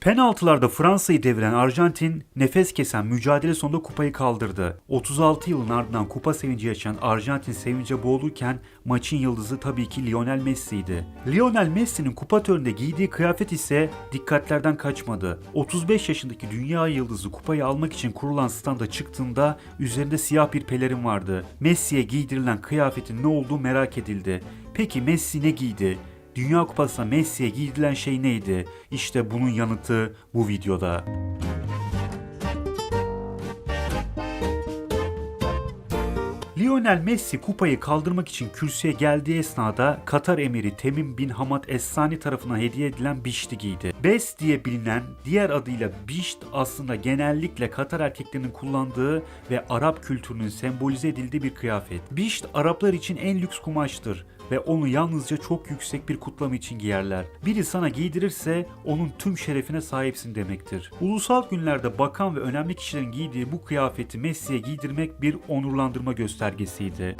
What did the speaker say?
Penaltılarda Fransa'yı deviren Arjantin nefes kesen mücadele sonunda kupayı kaldırdı. 36 yılın ardından kupa sevinci yaşayan Arjantin sevince boğulurken maçın yıldızı tabii ki Lionel Messi'ydi. Lionel Messi'nin kupa töreninde giydiği kıyafet ise dikkatlerden kaçmadı. 35 yaşındaki dünya yıldızı kupayı almak için kurulan standa çıktığında üzerinde siyah bir pelerin vardı. Messi'ye giydirilen kıyafetin ne olduğu merak edildi. Peki Messi ne giydi? Dünya Kupası'na Messi'ye giydirilen şey neydi? İşte bunun yanıtı bu videoda. Lionel Messi kupayı kaldırmak için kürsüye geldiği esnada Katar emiri Temim bin Hamad Es-Sani tarafından hediye edilen bişti giydi. Bes diye bilinen diğer adıyla bişt aslında genellikle Katar erkeklerinin kullandığı ve Arap kültürünün sembolize edildiği bir kıyafet. Bişt Araplar için en lüks kumaştır ve onu yalnızca çok yüksek bir kutlama için giyerler. Biri sana giydirirse onun tüm şerefine sahipsin demektir. Ulusal günlerde bakan ve önemli kişilerin giydiği bu kıyafeti Messi'ye giydirmek bir onurlandırma sergisiydi.